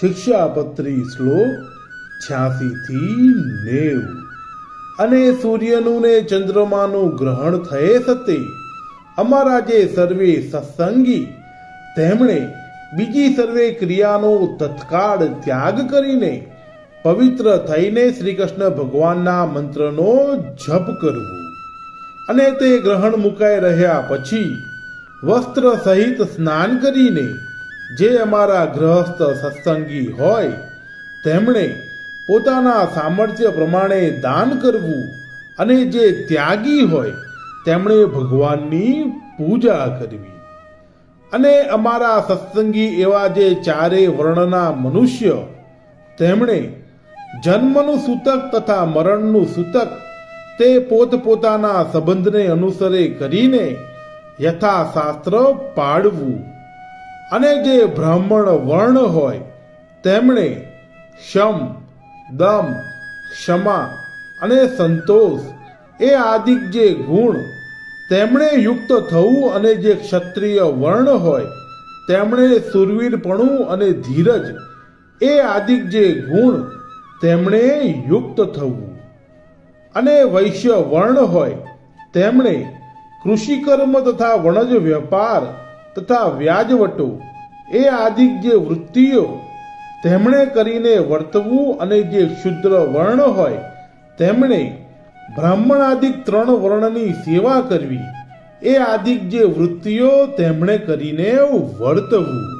શિક્ષાપત્રી શ્લોક છ્યાસી થી નેવ. અને સૂર્યનું ને ચંદ્રમાનું ગ્રહણ થયે સતે. અમારા જે સર્વે સત્સંગી, તેમણે બીજી સર્વે ક્રિયાનો તત્કાળ ત્યાગ કરીને પવિત્ર થઈને શ્રી કૃષ્ણ ભગવાનના મંત્રનો જપ કરવો. અને તે ગ્રહણ મુકાઈ રહ્યા પછી વસ્ત્ર સહિત સ્નાન કરીને જે અમારા ગ્રહસ્થ સત્સંગી હોય, તેમણે પોતાના સામર્થ્ય પ્રમાણે દાન કરવું અને જે ત્યાગી હોય, તેમણે ભગવાનની પૂજા કરવી. અને અમારા સત્સંગી એવા જે ચારે વર્ણના મનુષ્ય, તેમણે જન્મનું સૂતક તથા મરણનું સૂતક તે પોતપોતાના સંબંધને અનુસરે કરીને યથાશાસ્ત્ર પાડવું અને જે બ્રાહ્મણ વર્ણ હોય, તેમણે શમ, દમ, ક્ષમા અને સંતોષ એ આદિક જે ગુણ તેમણે યુક્ત થવું અને જે ક્ષત્રિય વર્ણ હોય, તેમણે સુરવીરપણું અને ધીરજ એ આદિક જે ગુણ તેમણે યુક્ત થવું. અને વૈશ્ય વર્ણ હોય, તેમણે કૃષિકર્મ તથા વણજ વેપાર તથા વ્યાજવટો એ આદિક જે વૃત્તિઓ તેમણે કરીને વર્તવું અને જે શુદ્ર વર્ણ હોય, તેમણે બ્રાહ્મણ આદિક ત્રણ વર્ણની સેવા કરવી, એ આદિક જે વૃત્તિઓ તેમણે કરીને વર્તવું.